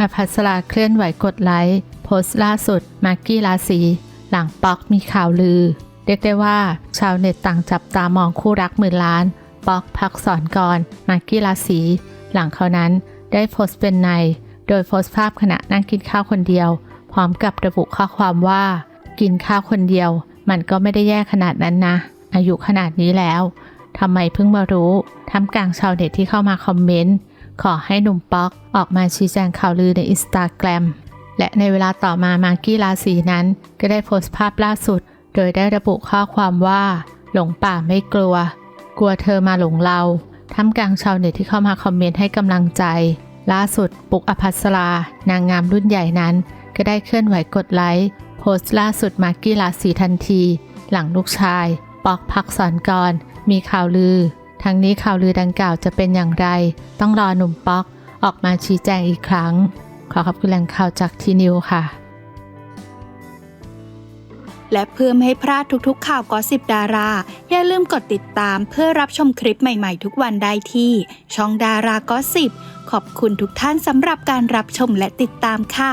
อภัสราเคลื่อนไหวกดไลค์โพสต์ล่าสุดมากกี้ราศีหลังป๊อกมีข่าวลือ เรียกได้ว่า ชาวเน็ตต่างจับตามองคู่รักหมื่นล้าน ป๊อกพักสอนกรมากกี้ราศีหลังเขานั้นได้โพสต์เป็นใน โดยโพสต์ภาพขณะนั่งกินข้าวคนเดียว พร้อมกับระบุข้อความว่า กินข้าวคนเดียว มันก็ไม่ได้แย่ขนาดนั้นนะ อายุขนาดนี้แล้วทำไมเพิ่งมารู้ทำกลางชาวเน็ตที่เข้ามาคอมเมนต์ ขอให้หนุ่มป๊อกออกมาชี้แจงข่าวลือในอินสตาแกรมและในเวลาต่อมามากกี้ราศีนั้น ก็ได้โพสต์ภาพล่าสุด โดยได้ระบุข้อความว่า หลงป่าไม่กลัว กลัวเธอมาหลงเราทำกลางชาวเน็ตที่เข้ามาคอมเมนต์ให้กำลังใจ ล่าสุดปุกอภัสรานางงามรุ่นใหญ่นั้น ก็ได้เคลื่อนไหวกดไลค์โพสต์ล่าสุดมากกี้ราศีทันที หลังลูกชาย ปอกพักสอนกรมีข่าวลือ ทั้งนี้ข่าวลือดังกล่าวจะเป็นอย่างไร ต้องรอหนุ่มป๊อกออกมาชี้แจงอีกครั้ง ขอขอบคุณแหล่งข่าวจากทีนิวค่ะ และเพื่อไม่ให้พลาดทุกๆ ข่าวกอสิบดารา อย่าลืมกดติดตามเพื่อรับชมคลิปใหม่ๆ ทุกวันได้ที่ ช่องดารากอสิบขอบคุณทุกท่านสำหรับการรับชมและติดตามค่ะ